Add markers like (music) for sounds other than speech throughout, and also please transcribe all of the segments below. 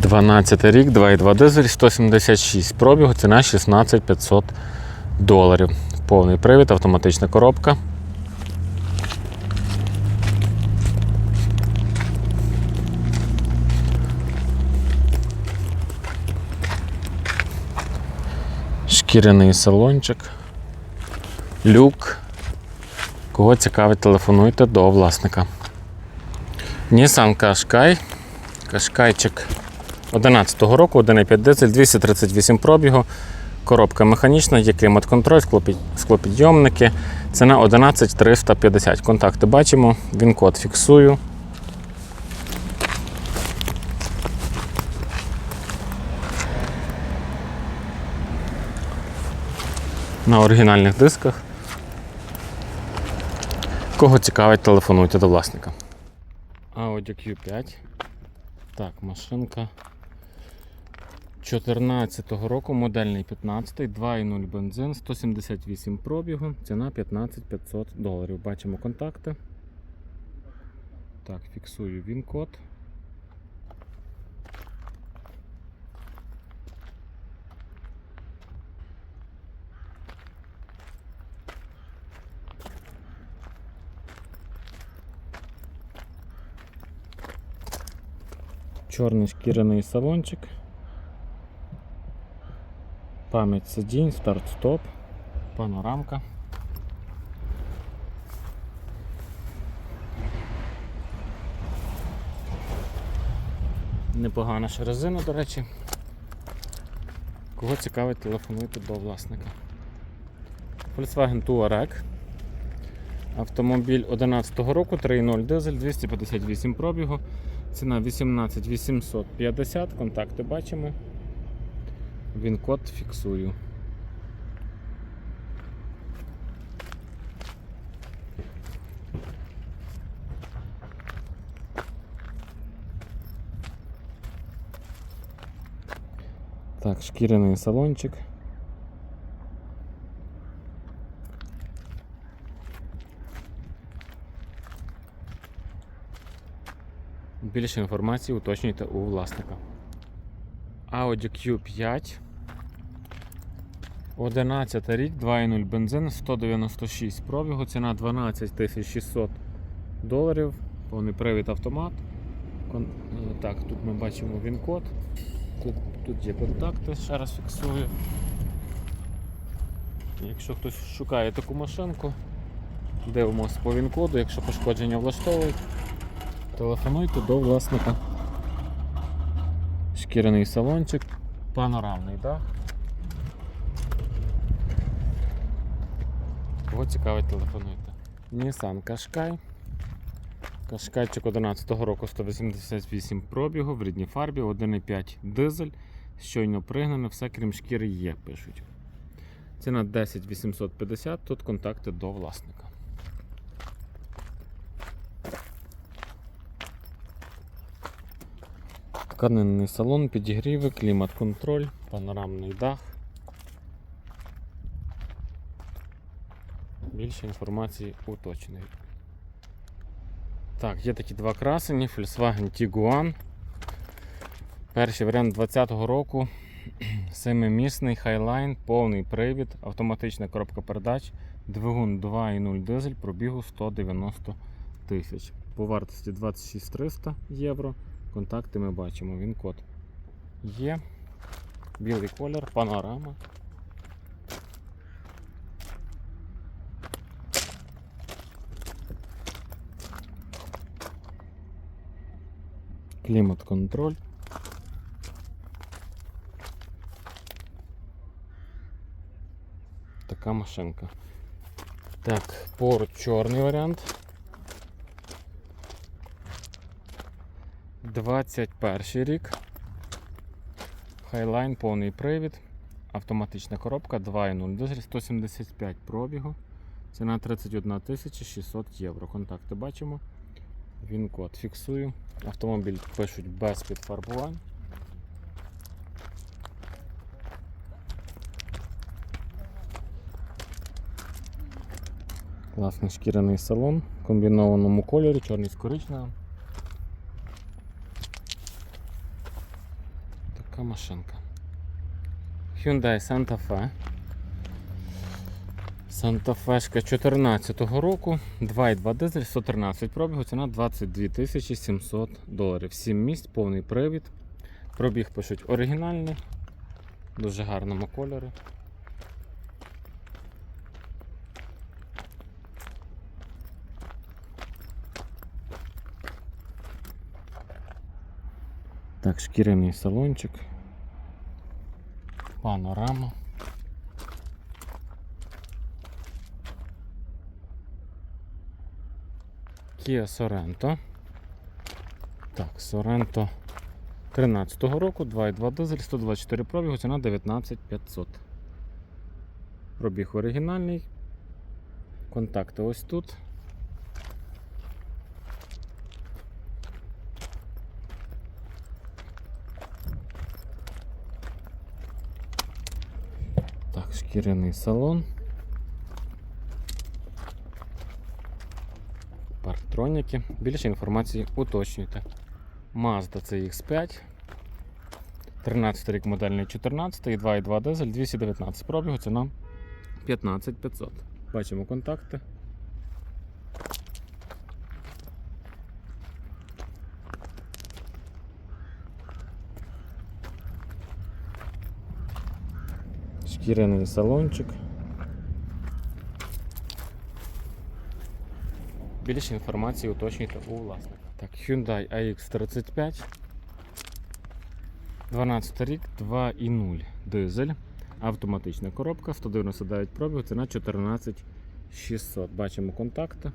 12 рік, 2,2 дизель, 176 пробігу, ціна 16 500 доларів. Повний привід, автоматична коробка. Шкіряний салончик. Люк. Кого цікавить, телефонуйте до власника. Nissan Qashqai. Кашкайчик 11-го року, 1,5 дизель, 238 пробігу, коробка механічна, є клімат-контроль, склопідйомники. Ціна 11 350. Контакти бачимо, він код фіксую. На оригінальних дисках. Кого цікавить, телефонуйте до власника. Audi Q5. Так, машинка 14-го року, модельний 15, 2,0 бензин, 178 пробігу, ціна 15 500 доларів. Бачимо контакти. Так, фіксую він код. Чорний шкіряний салончик. Пам'ять сидінь, старт-стоп, панорамка. Непогана ще резина, до речі. Кого цікавить, телефонуйте до власника. Volkswagen Touareg. Автомобіль 11 року, 3.0 дизель, 258 пробігу. Ціна 18 850, контакти бачимо. Він код фіксую. Так, шкіряний салончик. Більше інформації уточнюйте у власника. Audi Q5. 11 рік, 2.0 бензин, 196 пробігу, ціна 12 600 доларів, повний привід автомат. Е, Так, тут ми бачимо він-код. Тут, тут є контакти, ще раз фіксую. Якщо хтось шукає таку машинку, дивимося по він-коду, якщо пошкодження влаштовують. Телефонуйте до власника. Шкіряний салончик, панорамний дах. Кого цікавить, телефонуйте. Nissan Qashqai. Кашкайчик 11 року 188 пробігу в рідній фарбі, 1,5 дизель. Щойно пригнане, все крім шкіри є, пишуть. Ціна 10 850, тут контакти до власника. Тканинний салон, підігріви, клімат-контроль, панорамний дах. Більше інформації уточнюю. Так, є такі два красені, Volkswagen Tiguan. Перший варіант 2020 року. (clears throat) Семимісний Highline, повний привід, автоматична коробка передач, двигун 2.0 дизель, пробігу 190 тисяч. По вартості 26 300 євро. Контакти ми бачимо, він код є. Білий колір, панорама. Клімат-контроль. Така машинка. Так, поруч чорний варіант. 21 рік. Highline повний привід. Автоматична коробка 2.0 дизель 175 пробігу. Ціна 31 600 євро. Контакти бачимо. Він код фіксую. Автомобіль пишуть без підфарбувань. Класний шкіряний салон в комбінованому кольорі, чорний з коричневим. Така машинка. Hyundai Santa Fe. Santa Fe 14 року, 2,2 дизель, 113 пробігу, ціна 22 700 доларів. 7 місць, повний привід. Пробіг пишуть оригінальний, дуже гарному кольорі. Так, шкіряний салончик. Панорама. Kia Sorento. Так, Sorento 13-го року, 2,2 дизель, 124 пробігу, ціна 19500. Пробіг оригінальний. Контакти ось тут. Так, шкіряний салон. Парктроніки. Більше інформації уточнюйте. Mazda CX5. 13 рік модельний 14 і 2,2 дизель 219 пробігу, ціна 15500. Бачимо контакти. Шкіряний салончик. Більше інформації уточнюйте у власника. Так, Hyundai AX35. 12 рік, 2,0 дизель. Автоматична коробка, 199 пробіг, ціна 14 600. Бачимо контакти.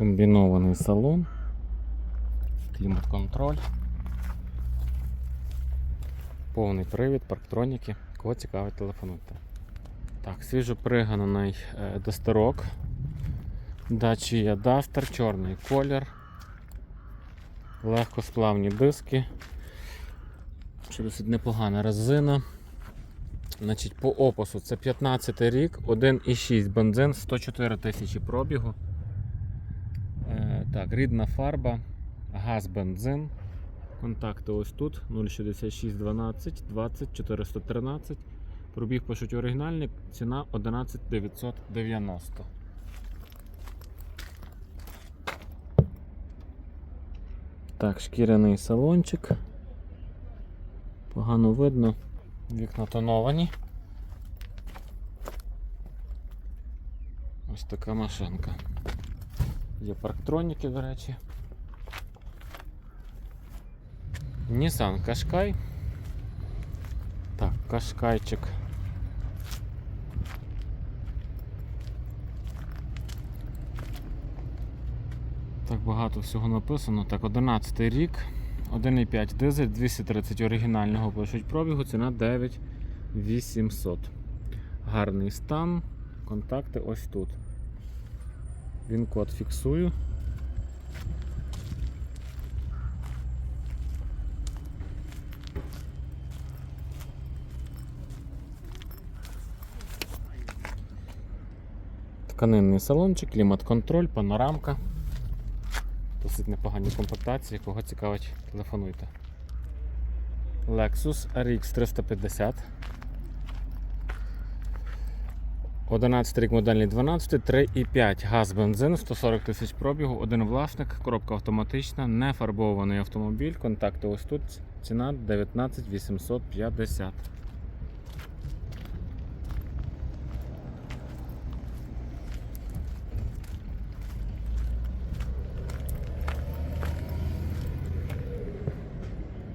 Комбінований салон. Клімат-контроль. Повний привід, парктроніки. Кого цікавить, телефонуйте. Так, свіжопригананий е, достарок. Dacia Duster, чорний колір. Легкосплавні диски. Досить непогана резина. Значить, по опису це 15 рік, 1,6 бензин, 104 тисячі пробігу. Так, рідна фарба, газ, бензин. Контакти ось тут 066 12 20 413. Пробіг пишуть оригінальний, ціна 11 990. Так, шкіряний салончик. Погано видно. Вікна тоновані. Ось така машинка. Є парктроніки, до речі. Nissan Qashqai. Так, Qashqaiчик. Так багато всього написано. Так, 11 рік, 1,5 дизель, 230 оригінального пишуть пробігу, ціна 9800. Гарний стан. Контакти ось тут. Він код фіксую. Тканинний салончик, клімат-контроль, панорамка. Досить непогані комплектації, кого цікавить, телефонуйте. Lexus RX 350. 11 рік модельний 12, 3,5 газ бензин, 140 тисяч пробігу, один власник, коробка автоматична, не фарбований автомобіль. Контакти ось тут. Ціна 19 850.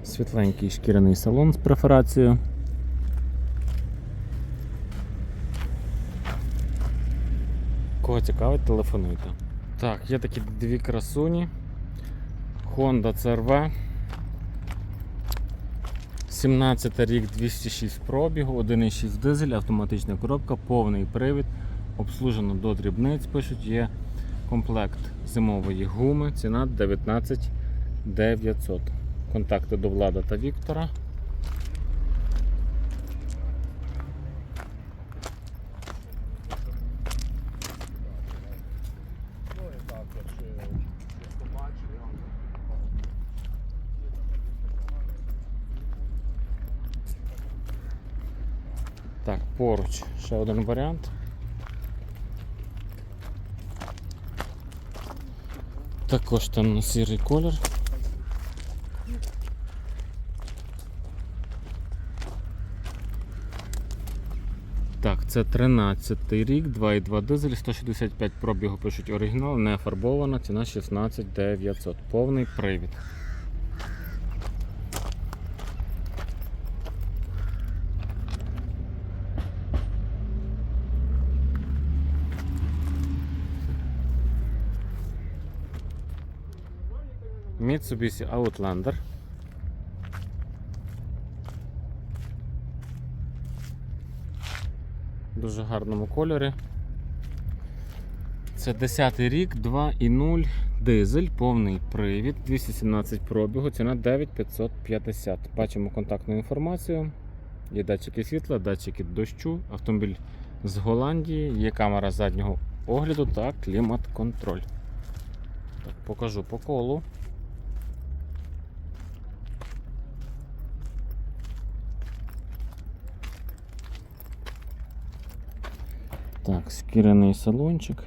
Світленький шкіряний салон з перфорацією. Кого цікавить, телефонуйте. Так, є такі дві красуні. Honda CRV. 17 рік 206 пробігу, 1,6 дизель, автоматична коробка, повний привід, обслужено до дрібниць. Пишуть, є комплект зимової гуми, ціна 19 900. Контакти до Влада та Віктора. Ну і так, якщо якщо бачив, я вам Так, поруч ще один варіант. Також темно-сірий колір. Так, це 13 рік, 2,2 дизель, 165 пробігу пишуть оригінал, не фарбована, ціна 16 900. Повний привід. Mitsubishi Outlander. Дуже гарному кольорі. Це 10 рік, 2,0 дизель, повний привід, 217 пробігу, ціна 9550. Бачимо контактну інформацію. Є датчики світла, датчики дощу, автомобіль з Голландії, є камера заднього огляду та клімат-контроль. Покажу по колу. Так, шкіряний салончик.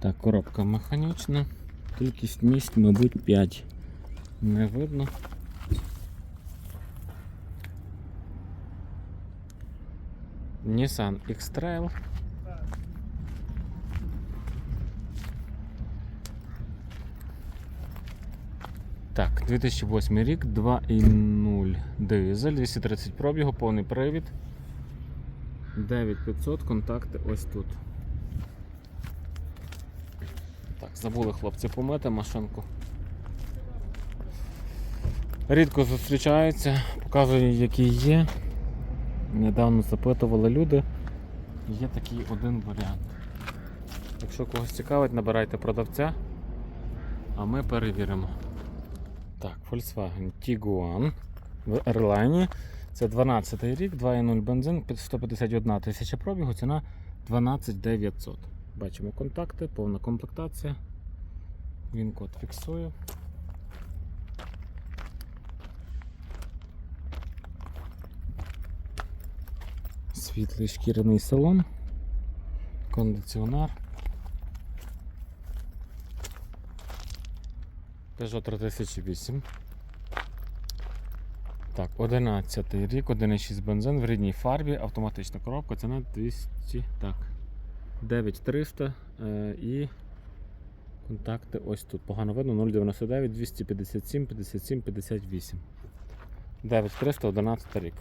Так, коробка механічна. Кількість місць, мабуть, 5. Не видно. Nissan X-Trail. Так, 2008 рік, 2,0 дизель, 230 пробігу, повний привід. 9500, контакти ось тут. Так, забули хлопці помити машинку. Рідко зустрічаються, показую, які є. Недавно запитували люди. Є такий один варіант. Якщо когось цікавить, набирайте продавця, а ми перевіримо. Так, Volkswagen Tiguan в Airline. Це 12 рік, 2,0 бензин, 151 тисяча пробігу, ціна 12 900. Бачимо контакти, повна комплектація. Він код фіксує. Світлий шкіряний салон, кондиціонер. Peugeot 3008. Так, 11 рік, 1,6 бензин в рідній фарбі, автоматична коробка, ціна 200. Так. 9300 е, і контакти ось тут. Погано видно 099 257 57 58. 9300 11 рік.